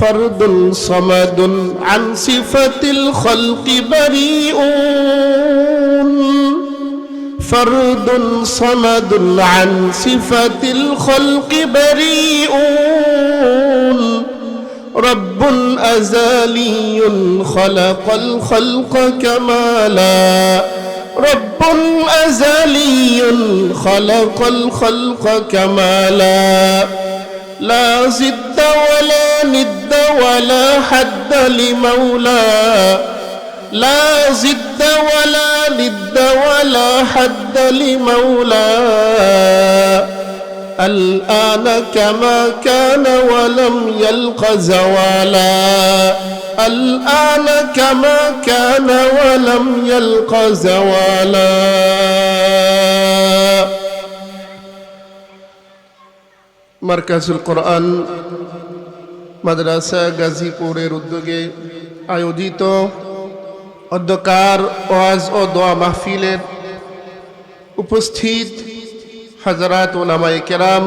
فرد صمد عن صفة الخلق بريء. فرد صمد عن صفة الخلق بريء. رب أزالي خلق الخلق كمالا. رب أزلي خلق الخلق كمالا. لا زد ولا ند ولا حد لمولى لا زد ولا ند ولا حد لمولى الآن كما كان ولم يلق زوالا. الآن كما كان ولم يلق زوالا. মার্কাজুল কোরআন মাদ্রাসা গাজীপুরের উদ্যোগে আয়োজিত অধ্যকার ওয়াজ ও দোয়া মাহফিলের উপস্থিত হাজারাত ওলামাই কেরাম,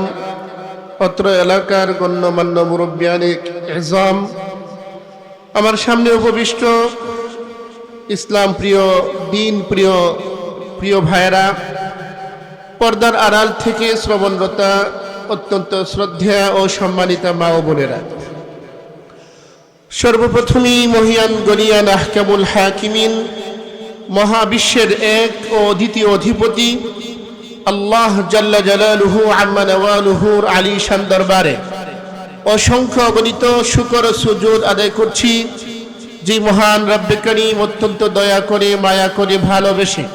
অত্র এলাকার গণ্যমান্য মুরব্বিয়ানিক এজাম, আমার সামনে উপবিষ্ট ইসলাম প্রিয়, দিন প্রিয় প্রিয় ভাইরা পর্দার আড়াল থেকে শ্রবণরতা অত্যন্ত শ্রদ্ধা ও সম্মানিতা মা ও বোনেরা। সর্বপ্রথমেই মহিয়ান গরিয়ান আহকামুল হাকিমিন, মহাবিশ্বের এক ও দ্বিতীয় অধিপতি, আল্লাহ জাল্লা জালালুহু আম্মা নওয়ালুহুর আলী শান দরবারে অসংখ্য অগণিত শুকর সুজুদ আদায় করছি, যে মহান রব্বে করিম অত্যন্ত দয়া করে, মায়া করে ভালোবেসে।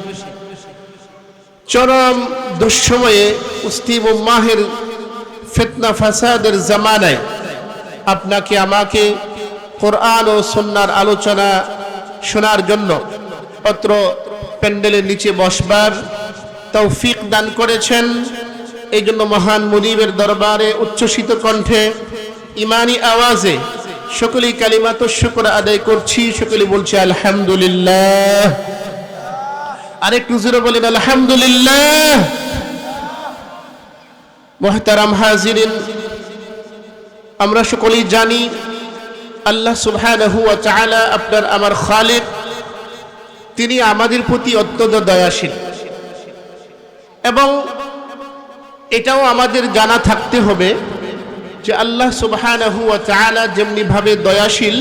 চরম দুঃসময়ে উস্তিম মাহের ফিতনা ফাসাদের জামানায় আপনাকে, আমাকে কোরআন ও সন্ন্যার আলোচনা শোনার জন্য অত্র প্যান্ডেলের নিচে বসবার তৌফিক দান করেছেন। এই জন্য মহান মুনিবের দরবারে উচ্ছ্বসিত কণ্ঠে ইমানি আওয়াজে সকলেই কালিমাত শুকর আদায় করছি। সকলে বলছি, আলহামদুলিল্লাহ। আরেকটু জোরে বলেন, আলহামদুলিল্লাহ। মোহতারাম হাজিরিন, আমরা সকলেই জানি আল্লাহ সুবহানাহু আপনার আমার খালিক, তিনি আমাদের প্রতি অত্যন্ত দয়াশীল। এবং এটাও আমাদের জানা থাকতে হবে যে আল্লাহ সুবহানাহু ওয়া তাআলা যেমনি ভাবে দয়াশীল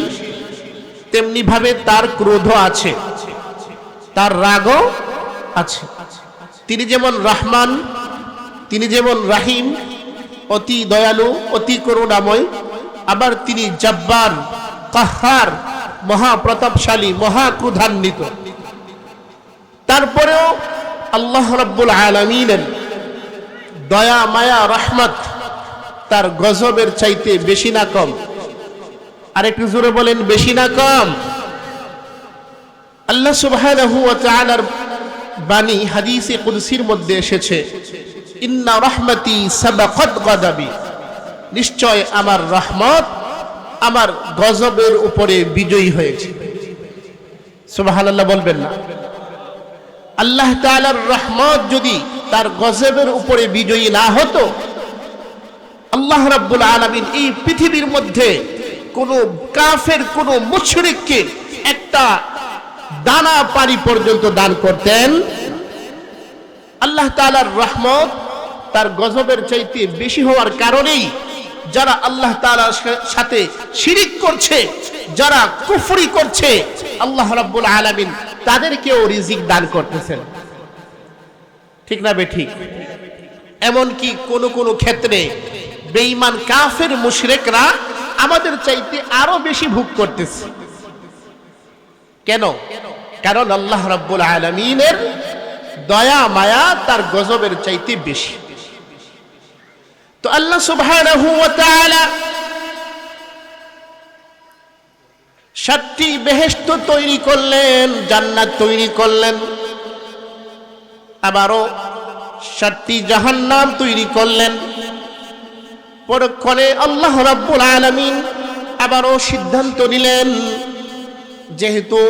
তেমনি ভাবে তার ক্রোধ আছে, তার রাগও আছে। তিনি যেমন রহমান তিনি যেমন রাহিম, অতি দয়ালু, অতি করুণাময়, আবার তিনি জব্বার, কাহার, মহাপ্রতাপশালী, মহাক্রুধান্বিত। তারপরেও আল্লাহ রব্বুল আলমিনের দয়া, মায়া, রহমত তার গজবের চাইতে বেশি না কম। আরেকটু জোরে বলেন, বেশি না কম। আল্লাহ তাআলার বাণী হাদিসে কুদসির মধ্যে এসেছে। ইন্না রহমতি গাদাবি। নিশ্চয় আমার রহমত আমার গজবের উপরে বিজয়ী হয়েছে। সুবহানাল্লাহ বলবেন না। আল্লাহ তাআলার রহমত যদি তার গজবের উপরে বিজয়ী না হতো, আল্লাহ রাব্বুল আলামিন এই পৃথিবীর মধ্যে কোন কাফের, কোন মুশরিককে একটা দানা পানি পর্যন্ত দান করতেন। আল্লাহ তাআলার রহমত তার গজবের চাইতে বেশি হওয়ার কারণেই যারা আল্লাহ তাআলার সাথে শিরিক করছে, যারা কুফরি করছে, আল্লাহ রাব্বুল আলামিন তাদেরকেও রিজিক দান করতেছেন। ঠিক না বে ঠিক? এমনকি কোন কোন ক্ষেত্রে বেঈমান কাফের মুশরিকরা আমাদের চাইতে আরও বেশি ভোগ করতেছে। কেন? কারণ আল্লাহ রাব্বুল আলামিনের দয়া, মায়া তার গজবের চাইতে বেশি। তো আল্লাহ সুবহানাহু ওয়া তাআলা সাতটি বেহেস্ত তৈরি করলেন, জান্নাত তৈরি করলেন, আবারও সাতটি জাহান্নাম তৈরি করলেন। পরক্ষণে আল্লাহ রাব্বুল আলামিন আবারও সিদ্ধান্ত নিলেন, যেহেতু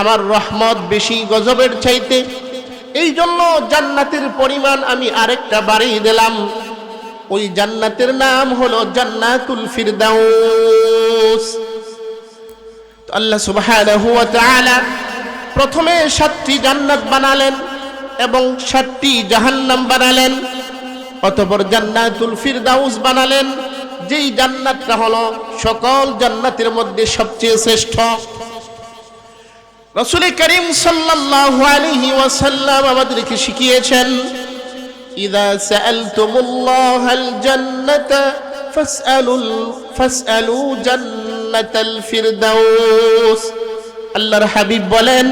আমার রহমত বেশি গজবের চাইতে এই জন্য জান্নাতের পরিমাণ আমি আরেকটা বাড়িয়ে দিলাম। ওই জান্নাতের নাম হলো জান্নাতুল ফিরদাউস। তো আল্লাহ সুবহানাহু ওয়া তাআলা প্রথমে সাতটি জান্নাত বানালেন এবং সাতটি জাহান্নাম বানালেন। অতঃপর জান্নাতুল ফিরদাউস বানালেন। যেই জান্নাতটা হলো সকল জান্নাতের মধ্যে সবচেয়ে শ্রেষ্ঠ। রসুল করিম সাল্লাল্লাহু আলাইহি ওয়াসাল্লাম আমাদেরকে শিখিয়েছেন ইদা সাআলতুমুল্লাহাল জান্নাতা ফাসআলুল ফাসআলু জান্নাতাল ফিরদাউস আল্লাহর হাবিব বলেন,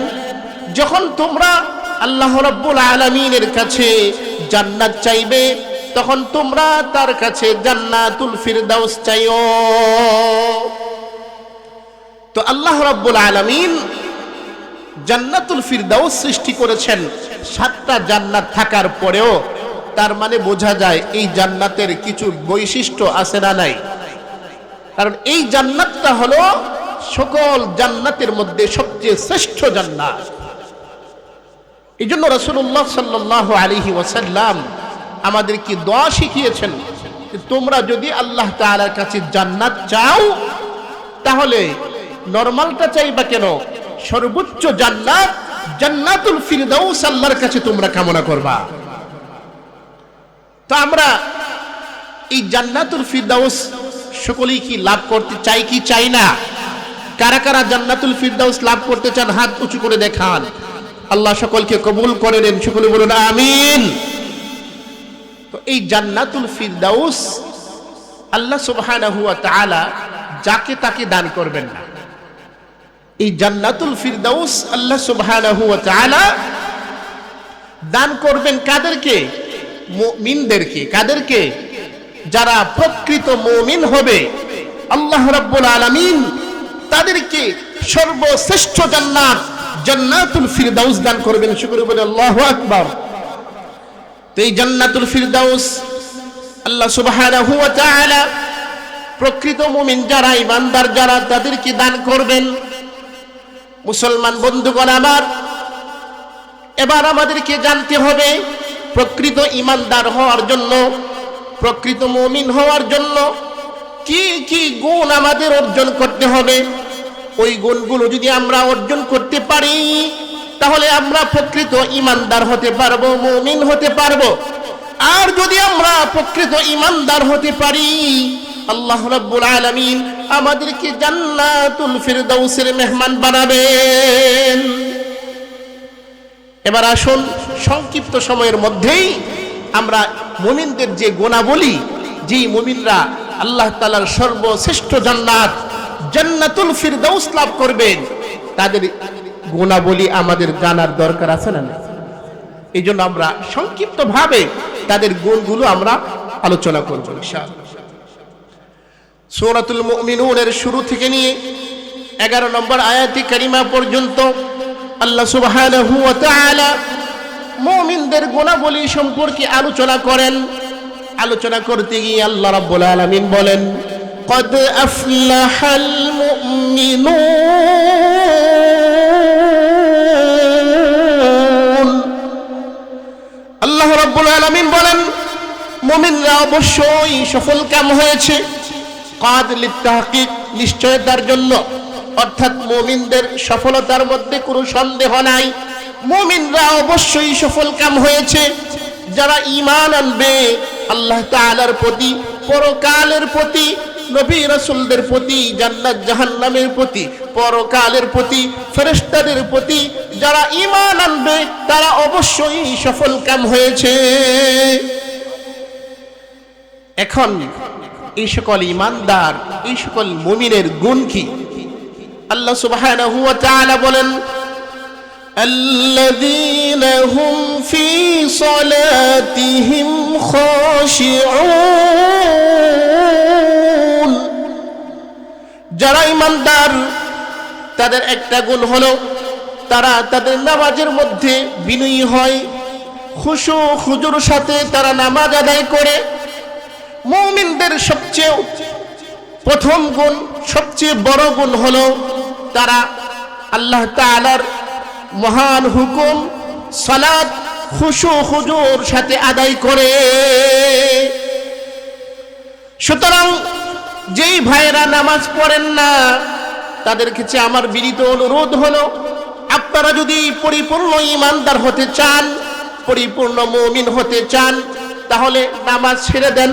যখন তোমরা আল্লাহ রাব্বুল আলামিনের কাছে জান্নাত চাইবে, তখন তোমরা তার কাছে জান্নাতুল ফিরদাউস চাইও। তো আল্লাহ রাব্বুল আলামিন জান্নাতুল ফিরদাউস সৃষ্টি করেছেন সাতটা জান্নাত থাকার পরেও তার মানে বোঝা যায় এই জান্নাতের কিছু বৈশিষ্ট্য আছে না নাই। কারণ এই জান্নাতটা হলো সকল জান্নাতের মধ্যে সবচেয়ে শ্রেষ্ঠ জান্নাত। এই জন্য রসুল্লাহ সাল্লাহ আলহি ওয়াসাল্লাম আমাদেরকে দোয়া শিখিয়েছেন তোমরা যদি আল্লাহ তাআলার কাছে জান্নাত চাও, তাহলে নরমালটা চাইবা কেন? সর্বোচ্চ জান্নাত জান্নাতুল ফিরদাউস আল্লাহর কাছে তোমরা কামনা করবা। তো আমরা এই জান্নাতুল ফিরদাউস সকলেই কি লাভ করতে চাই কি চাই না? কারা কারা জান্নাতুল ফিরদাউস লাভ করতে চান, হাত উঁচু করে দেখান। আল্লাহ সকলকে কবুল করে নেন, সকলে বলুন, আমিন। তো এই জান্নাতুল ফিরদাউস আল্লাহ সুবহানাহু ওয়া তাআলা যাকে তাকে দান করবেন না। এই জান্নাতুল ফিরদাউস আল্লাহ সুবহানাহু ওয়া তাআলা দান করবেন কাদেরকে? মুমিনদেরকে, কাদেরকে? যারা প্রকৃত মুমিন হবে, আল্লাহ রাব্বুল আলামিন তাদেরকে সর্বশ্রেষ্ঠ জান্নাত, জান্নাতুল ফিরদাউস দান করবেন। শুকর বলে আল্লাহু আকবার। তো এই জান্নাতুল ফিরদাউস আল্লাহ সুবহানাহু ওয়া তাআলা প্রকৃত মুমিন যারা, ইমানদার যারা, তাদেরকে দান করবেন। মুসলমান বন্ধুগণ আমার, এবার আমাদেরকে জানতে হবে প্রকৃত ইমানদার হওয়ার জন্য, প্রকৃত মুমিন হওয়ার জন্য কি কি গুণ আমাদের অর্জন করতে হবে? ওই গুণগুলো যদি আমরা অর্জন করতে পারি, তাহলে আমরা প্রকৃত ইমানদার হতে পারব, মুমিন হতে পারব। আর যদি আমরা প্রকৃত ইমানদার হতে পারি, আল্লাহ রাব্বুল আলামিন আমাদেরকে জান্নাতুল ফিরদাউসের মেহমান বানাবেন। এবার আসুন, সংক্ষিপ্ত সময়ের মধ্যেই আমরা মুমিনদের যে গুণাবলী, যেই মুমিনরা আল্লাহ তালার সর্বশ্রেষ্ঠ জান্নাত, জান্নাতুল ফিরদাউস লাভ করবেন, তাদের গুণাবলী আমাদের জানার দরকার আছে না এই জন্য আমরা সংক্ষিপ্তভাবে তাদের গুণগুলো আমরা আলোচনা করব সূরাতুল মুমিনুনের শুরু থেকে নিয়ে এগারো নম্বর আয়াতি কারিমা পর্যন্ত আল্লাহ সুবহানাহু ওয়া তাআলা মুমিনদের গুণাবলী সম্পর্কে আলোচনা করেন আলোচনা করতে গিয়ে আল্লাহ রাব্বুল আলামিন বলেন قد أفلح المؤمنون আল্লাহ রাব্বুল আলামিন বলেন মুমিনরা অবশ্যই সফল কাম হয়েছে কাদ লিত্তাহকিক নিশ্চয়তার জন্য অর্থাৎ মুমিনদের সফলতার মধ্যে কোনো সন্দেহ নাই। মুমিনরা অবশ্যই সফল কাম হয়েছে। যারা ঈমান আনবে, আল্লাহ তাআলার প্রতি, পরকালের প্রতি, নবী রাসূলদের প্রতি, জান্নাত, জাহান্নামের প্রতি, পরকালের প্রতি, ফেরেশতাদের প্রতি, যারা ঈমান আনবে, তারা অবশ্যই সফল কাম হয়েছে। এখন এই সকল ইমানদার এই সকল মুমিনের গুণ কি? আল্লাহ সুবহানাহু ওয়া তাআলা বলেন الذين هم في صلاتهم خاشعون যারা ইমানদার তাদের একটা গুণ হলো তারা তাদের নামাজের মধ্যে বিনয়ী হয় খুশু খুজুর সাথে তারা নামাজ আদায় করে মুমিনদের সবচেয়ে প্রথম গুণ সবচেয়ে বড় গুণ হলো তারা আল্লাহ তাআলার মহান হুকুম, সালাত, খুশু, হুজুর সাথে আদায় করে। সুতরাং যেই ভাইয়েরা নামাজ পড়েন না তাদের কাছে আমার বিনীত অনুরোধ হলো, আপনারা যদি পরিপূর্ণ ইমানদার হতে চান, পরিপূর্ণ মুমিন হতে চান, তাহলে নামাজ ছেড়ে দেন।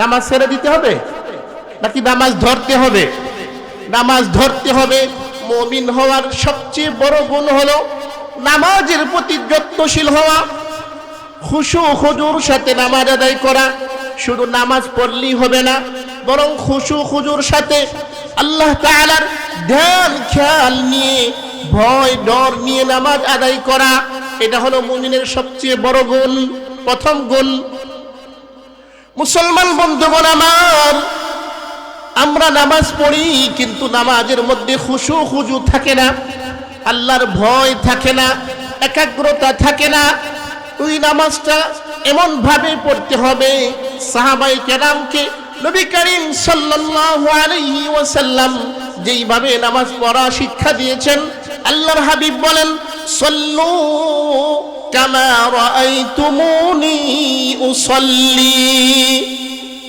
নামাজ ছেড়ে দিতে হবে? নাকি নামাজ ধরতে হবে? নামাজ ধরতে হবে। মমিন হওয়ার সবচেয়ে বড় গুণ হলো নামাজের প্রতি যত্নশীল হওয়া। খুশু খুজুর সাথে নামাজ আদায় করা। শুধু নামাজ পড়লেই হবে না, বরং খুশু খুজুর সাথে আল্লাহ তাআলার ধ্যান, খেয়াল নিয়ে, ভয়, ডর নিয়ে নামাজ আদায় করা। এটা হলো মুমিনের সবচেয়ে বড় গুণ, প্রথম গুণ। মুসলমান বন্ধুগণ আমার আমরা নামাজ পড়ি, কিন্তু নামাজের মধ্যে খুশু খুজু থাকে না। আল্লাহর ভয় থাকে না, একাগ্রতা থাকে না। ওই নামাজটা এমন ভাবে পড়তে হবে সাহাবাই কেরামকে নবী করিম সাল্লাল্লাহু আলাইহি ওয়াসাল্লাম যেইভাবে নামাজ পড়া শিক্ষা দিয়েছেন, আল্লাহর হাবিব বলেন, সল্লু কামা রাআইতুমুনি উসাল্লি।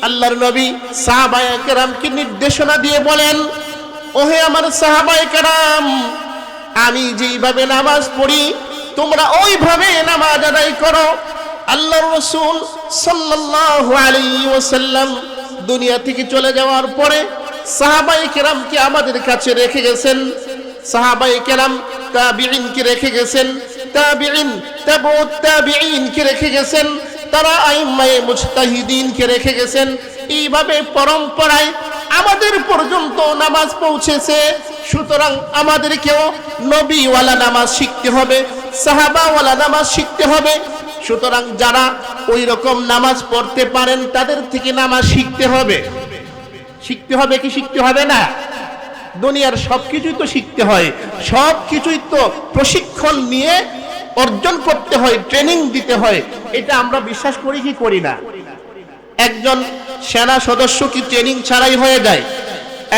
আল্লাহর নবী সাহাবায়ে কেরামকে নির্দেশনা দিয়ে বলেন, ওহে আমার সাহাবায়ে কেরাম, আমি যেইভাবে নামাজ পড়ি, তোমরা ওইভাবে নামাজ আদায় করো। আল্লাহর রাসূল সাল্লাল্লাহু আলাইহি ওয়াসাল্লাম দুনিয়া থেকে চলে যাওয়ার পরে সাহাবায়ে কেরামকে আমাদের কাছে রেখে গেছেন। সাহাবায়ে কেরাম তাবিঈনকে রেখে গেছেন, তাবিঈন তাবউত তাবিঈনকে রেখে গেছেন। তারা আইম্মায়ে মুজতাহিদিনকে রেখে গেছেন। এইভাবে পরম্পরায় আমাদের পর্যন্ত নামাজ পৌঁছেছে। সুতরাং আমাদেরকেও নবীওয়ালা নামাজ শিখতে হবে, সাহাবাওয়ালা নামাজ শিখতে হবে। সুতরাং যারা ওই রকম নামাজ পড়তে পারেন, তাদের থেকে নামাজ শিখতে হবে। শিখতে হবে কি শিখতে হবে না? দুনিয়ার সব কিছুই তো শিখতে হয়। সব কিছুই তো প্রশিক্ষণ নিয়ে অর্জন করতে হয় ট্রেনিং দিতে হয়, এটা আমরা বিশ্বাস করি কি করি না? একজন সেনা সদস্য কি ট্রেনিং ছাড়াই হয়ে যায়?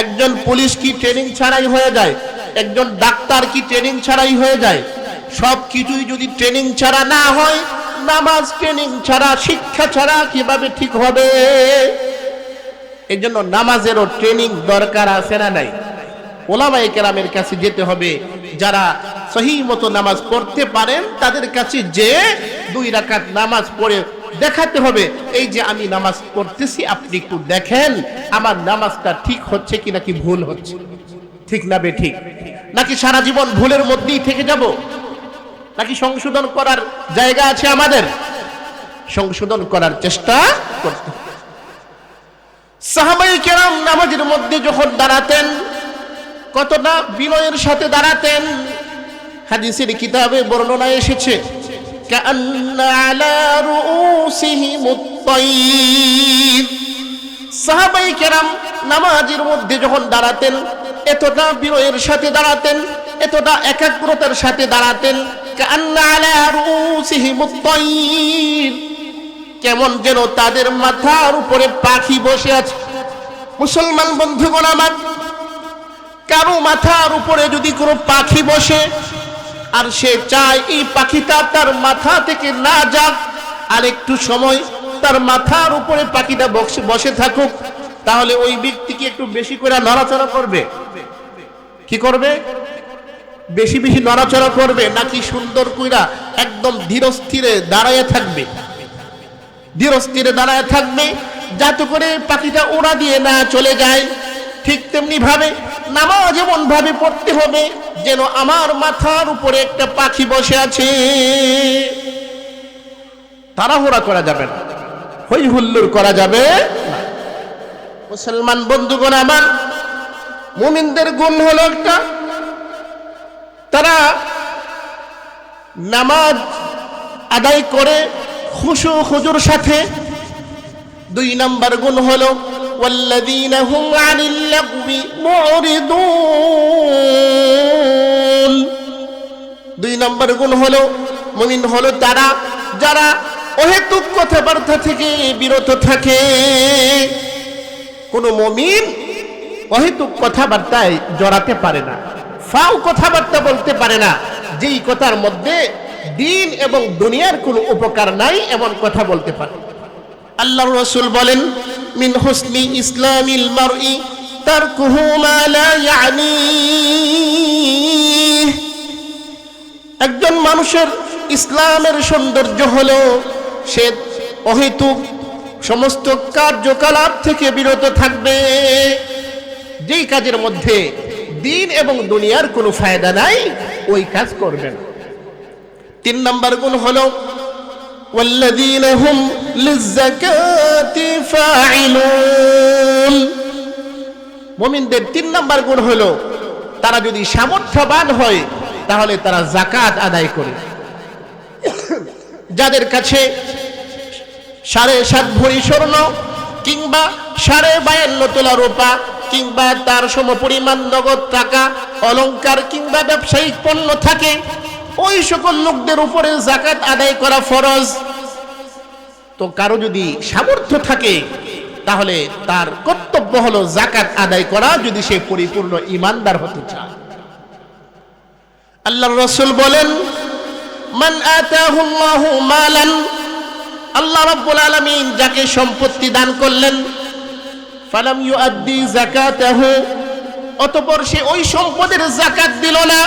একজন পুলিশ কি ট্রেনিং ছাড়াই হয়ে যায়? একজন ডাক্তার কি ট্রেনিং ছাড়াই হয়ে যায়? সব কিছুই যদি ট্রেনিং ছাড়া না হয়, নামাজ ট্রেনিং ছাড়া, শিক্ষা ছাড়া কীভাবে ঠিক হবে? এই জন্য নামাজেরও ট্রেনিং দরকার আছে না নাই? ওলামাই কেরামের কাছে যেতে হবে, যারা সহি মতো নামাজ পড়তে পারেন, তাদের কাছে যে দুই রাকাত নামাজ পড়ে দেখাতে হবে, এই যে আমি নামাজ পড়তেছি, আপনি একটু দেখেন, আমার নামাজটা ঠিক হচ্ছে কি নাকি ভুল হচ্ছে? ঠিক না বে ঠিক? নাকি সারা জীবন ভুলের মধ্যেই থেকে যাব? নাকি সংশোধন করার জায়গা আছে আমাদের? সংশোধন করার চেষ্টা করতে হবে। সাহাবাই কেরাম নামাজের মধ্যে যখন দাঁড়াতেন কতটা বিনয়ের সাথে দাঁড়াতেন হাদিসের কিতাবে বর্ণনা এসেছে সাহাবাই কেরাম নামাজের মধ্যে যখন দাঁড়াতেন, এতটা বিরয়ের সাথে দাঁড়াতেন, এতটা একাগ্রতার সাথে দাঁড়াতেন কেমন যেন তাদের মাথার উপরে পাখি বসে আছে। মুসলমান বন্ধুগণ আমার, কারও মাথার উপরে যদি কোনো পাখি বসে আর সে চায় এই পাখিটা তার মাথা থেকে না যাক। আর একটু সময় তার মাথার উপরে পাখিটা বসে বসে থাকুক, তাহলে ওই ব্যক্তিকে একটু বেশি করে নড়াচড়া করবে। কি করবে? বেশি বেশি নড়াচড়া করবে, নাকি সুন্দর কইরা একদম ধীরস্থিরে দাঁড়ায় থাকবে। ধীরস্থিরে দাঁড়ায় থাকবে, যাতে করে পাখিটা ওড়া দিয়ে না চলে যায়। ঠিক তেমনি ভাবে নামাজ এমন ভাবে পড়তে হবে যেন আমার মাথার উপরে একটা পাখি বসে আছে তাড়াহুড়া করা যাবে না হই হুল্লোড় করা যাবে না। মুসলমান বন্ধুগণ আমার মুমিনদের গুণ হলো একটা তারা নামাজ আদায় করে খুশু খুজুর সাথে দুই নাম্বার গুণ হলো والذين هم عن اللغو معرضون দুই নম্বর গুণ হলো মুমিন হলো তারা যারা অহেতুক কথাবার্তা থেকে বিরত থাকে। কোন মমিন অহেতুক কথাবার্তায় জড়াতে পারে না, ফাও কথাবার্তা বলতে পারে না। যেই কথার মধ্যে দিন এবং দুনিয়ার কোনো উপকার নাই, এমন কথা বলতে পারে। আল্লাহ রসুল বলেন, মিন হুসনি ইসলামিল মারই তারকুহু মা লা ইয়ানি। একজন মানুষের ইসলামের সৌন্দর্য হল সে অহেতুক সমস্ত কার্যকলাপ থেকে বিরত থাকবে। যেই কাজের মধ্যে দিন এবং দুনিয়ার কোনো ফায়দা নাই, ওই কাজ করবে না। তিন নম্বর গুণ হল মমিনদের তিন নম্বর গুণ হলো, তারা যদি সামর্থ্যবান হয় তাহলে তারা জাকাত আদায় করে। যাদের কাছে সাড়ে সাত ভরি স্বর্ণ কিংবা সাড়ে বায়ান্ন তোলা রূপা কিংবা তার সমপরিমাণ নগদ টাকা, অলংকার কিংবা ব্যবসায়িক পণ্য থাকে, ওই সকল লোকদের উপরে জাকাত আদায় করা ফরজ। তো কারও যদি সামর্থ্য থাকে, তাহলে তার কর্তব্য হলো জাকাত আদায় করা, যদি সে পরিপূর্ণ ইমানদার হতে চায়। আল্লাহ রসুল বলেন, মান আতাহুল্লাহু মালান আল্লাহ রাব্বুল আলামিন যাকে সম্পত্তি দান করলেন, ফালাম ইউআদ্দি যাকাতাহু অতঃপর সে ওই সম্পদের যাকাত দিল না।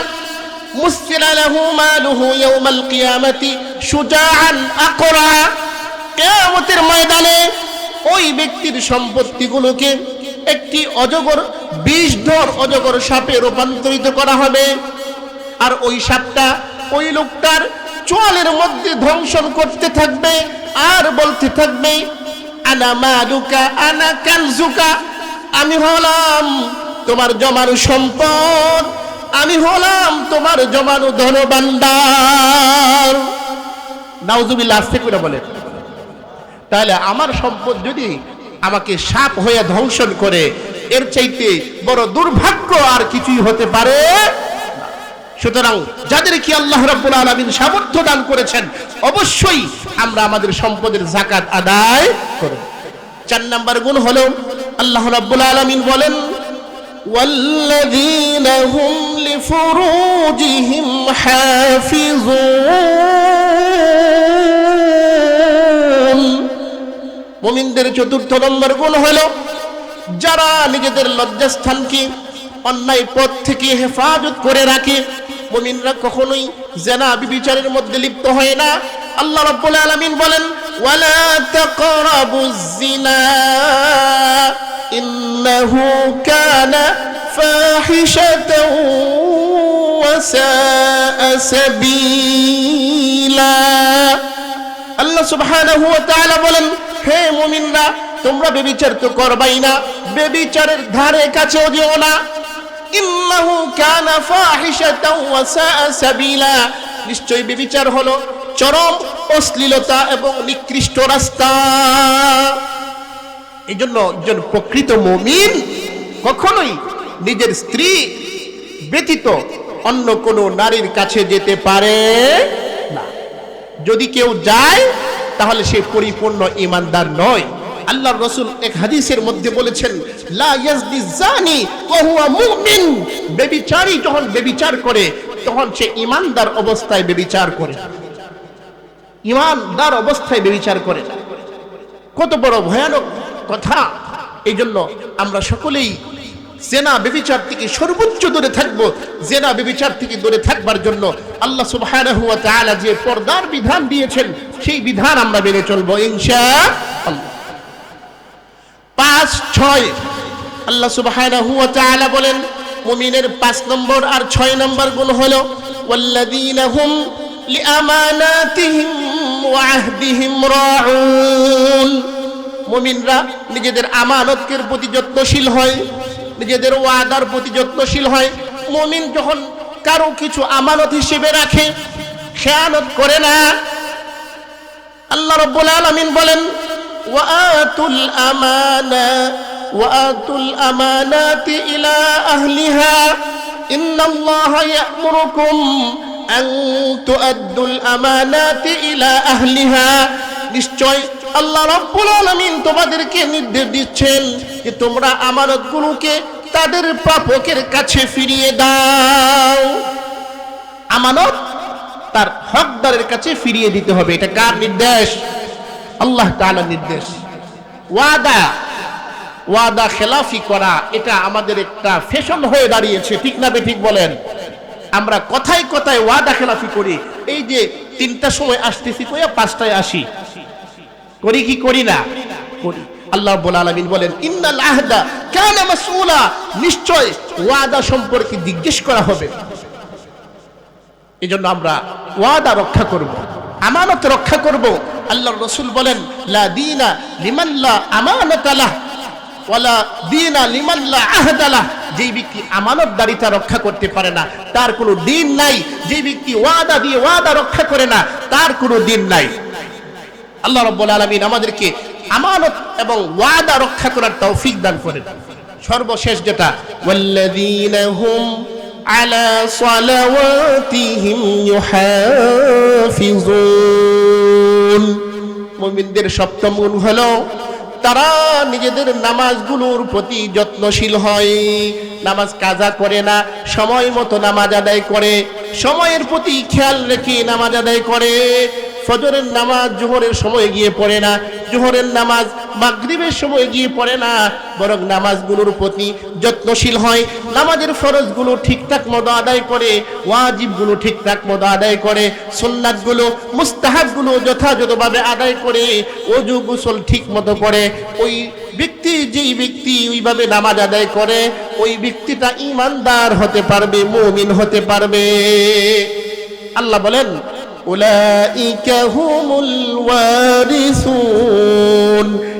মুসকিল লাহু মালুহু ইয়াউমাল কিয়ামাতি শুজাআন আকরা কিয়ামতের ময়দানে ওই ব্যক্তির সম্পত্তিগুলোকে একটি অজগর বিষধর অজগর সাপে রূপান্তরিত করা হবে। আর ওই সাপটা ওই লোকটার চোয়ালের মধ্যে ধ্বংসন করতে থাকবে আর বলতে থাকবে, আনা মালুকা, আনা কানজুকা আমি হলাম তোমার জমানো সম্পদ, আমি হলাম তোমার জমানো ধনবান্ডার নাউজুবিল্লাহ, আসতে করে বলে তাহলে আমার সম্পদ যদি আমাকে সাপ হয়ে ধ্বংসন করে, এর চাইতে বড় দুর্ভাগ্য আর কিছুই হতে পারে। সুতরাং যাদের কি আল্লাহ রাব্বুল আলামিন সামর্থ্য দান করেছেন অবশ্যই আমরা আমাদের সম্পদের জাকাত আদায় করব চার নাম্বার গুণ হলো আল্লাহ রাব্বুল আলামিন বলেন والذين هم لفروجهم حافظون মুমিনদের চতুর্থ নম্বর গুণ হলো যারা নিজেদের লজ্জাস্থানকে অন্যায় পথ থেকে হেফাজত করে রাখে। মুমিনরা কখনোই জেনা বিবিচারের মধ্যে লিপ্ত হয় না। আল্লাহ রাব্বুল আলামিন বলেন, ওয়ালা তাকরাবুজ জিনা ইন্নাহু কানা ফাহিশাতাও ওয়া সাআ সাবিলা আল্লাহ সুবহানাহু ওয়া তাআলা বলেন হে মুমিনরা তোমরা বেবিচার তো করবাই না বেবিচারের ধারে কাছেও যেও না ইন্নাহু কানা ফাহিশাতাও ওয়া সাআ সাবিলা। নিশ্চয়ই বেবিচার হলো চরম অশ্লীলতা এবং নিকৃষ্ট রাস্তা। এই জন্য একজন প্রকৃত মমিন কখনোই নিজের স্ত্রী ব্যতীত অন্য কোনো নারীর কাছে যেতে পারে না। যদি কেউ যায়, তাহলে সে পরিপূর্ণ ইমানদার নয়। আল্লাহ রসুল এক হাদিসের মধ্যে বলেছেন বেবিচারী যখন বেবিচার করে, তখন সে অবস্থায় বেবিচার করে। অবস্থায় বেবিচার করে। কত বড় ভয়ানক কথা। এই জন্য আমরা সকলেই জেনা বেবিচার থেকে সর্বোচ্চ দূরে থাকব। জেনা বেবিচার থেকে দূরে থাকবার জন্য আল্লাহ তাআলা যে পর্দার বিধান দিয়েছেন, সেই বিধান আমরা মেনে চলবো ইনশাআল্লাহ পাঁচ ছয়। আল্লাহ তাআলা বলেন, মুমিনের পাঁচ নম্বর আর ছয় নম্বর গুণ হলো, ওয়াল্লাযীনা হুম লিআমানাতিহিম ওয়া আহদিহিম রাউন। মুমিনরা নিজেদের আমানতের প্রতি যত্নশীল হয়, নিজেদের ওয়াদার প্রতি যত্নশীল হয়। মুমিন যখন কারও কিছু আমানত হিসেবে রাখে, খেয়ানত করে না, আল্লাহ রব্বুল আলামিন বলেন ওয়াতুল আমানা وآتوا الأمانات إلى أهلها إن الله يأمركم أن تؤدوا الأمانات إلى أهلها নিশ্চয় আল্লাহ রাব্বুল আলামিন তোমাদেরকে নির্দেশ দিচ্ছেন যে তোমরা আমানতগুলোকে তাদের প্রাপকের কাছে ফিরিয়ে দাও আমানত তার হকদারের কাছে ফিরিয়ে দিতে হবে এটা কার নির্দেশ আল্লাহ তাআলার নির্দেশ। ওয়াদা ওয়াদা খেলাফি করা, এটা আমাদের একটা ফ্যাশন হয়ে দাঁড়িয়েছে, ঠিক না ঠিক বলেন? আমরা কথায় কথায় ওয়াদা খেলাফি করি। এই যে তিনটা সময় আসতেছি কইয়া পাঁচটায় আসি। করি কি করি না? করি। আল্লাহ রাব্বুল বলেন, ইন্নাল আহদা কানা মাসউলা। নিশ্চয় ওয়াদা সম্পর্কে জিজ্ঞেস করা হবে। এজন্য আমরা ওয়াদা রক্ষা করব। আমানত রক্ষা করব। আল্লাহর রসুল বলেন, লা দিনা লিমাল্লা আমানতালাহ ওয়ালা দিনা লিমাল্লা আহদালাহ যেই ব্যক্তি আমানতদারিতা রক্ষা করতে পারে না, তার কোনো দিন নাই। যে ব্যক্তি ওয়াদা দিয়ে ওয়াদা রক্ষা করে না, তার কোনো দিন নাই। আল্লাহ রব্বুল আলামিন আমাদেরকে আমানত এবং ওয়াদা রক্ষা করার তৌফিক দান করেন। সর্বশেষ যেটা, ওয়াল্লাযীনা হুম আলা সালাওয়াতিহিম ইউহাফিজুন মুমিনদের সপ্তম গুণ হলো, তারা নিজেদের নামাজগুলোর প্রতি যত্নশীল হয়। নামাজ কাজা করে না, সময় মতো নামাজ আদায় করে, সময়ের প্রতি খেয়াল রেখে নামাজ আদায় করে। ফজরের নামাজ জোহরের সময় গিয়ে পড়ে না, জোহরের নামাজ মাগরিবের সময় গিয়ে পড়ে না, বরং নামাজগুলোর প্রতি যত্নশীল হয়, নামাজের ফরজগুলো ঠিকঠাক মতো আদায় করে, ওয়াজিবগুলো ঠিকঠাক মতো আদায় করে, সুন্নাতগুলো, মুস্তাহাবগুলো যথাযথভাবে আদায় করে, অজু গোসল ঠিক মতো করে, ওই ব্যক্তি যেই ব্যক্তি ওইভাবে নামাজ আদায় করে, ওই ব্যক্তিটা ইমানদার হতে পারবে, মুমিন হতে পারবে। আল্লাহ বলেন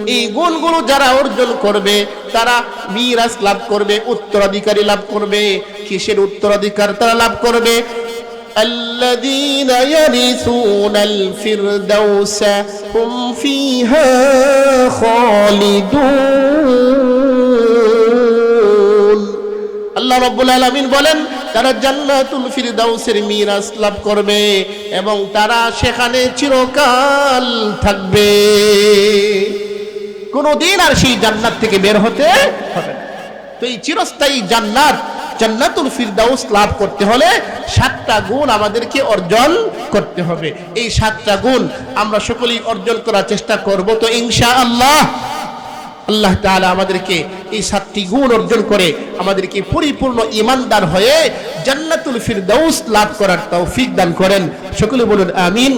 এই গুণগুলো যারা অর্জন করবে তারা মিরাস লাভ করবে উত্তরাধিকারী লাভ করবে কিসের উত্তরাধিকার তারা লাভ করবে الذين يرثون الفردوس هم فيها خالدون আল্লাহ রব্বুল আলামিন বলেন তারা জান্নাতুল ফিরদাউসের মিরাস লাভ করবে এবং তারা সেখানে চিরকাল থাকবে। কোনদিন আর সেই জান্নাত থেকে বের হতে হবে তো এই চিরস্থায়ী জান্নাত, জান্নাতুল ফিরদাউস লাভ করতে হলে সাতটা গুণ আমাদেরকে অর্জন করতে হবে। এই সাতটা গুণ আমরা সকলেই অর্জন করার চেষ্টা করব। তো ইনশা আল্লাহ আল্লাহ তাহলে আমাদেরকে এই সাতটি গুণ অর্জন করে আমাদেরকে পরিপূর্ণ ইমানদার হয়ে জান্নাতুল ফিরদাউস লাভ করার তৌফিক দান করেন। সকলে বলুন, আমিন।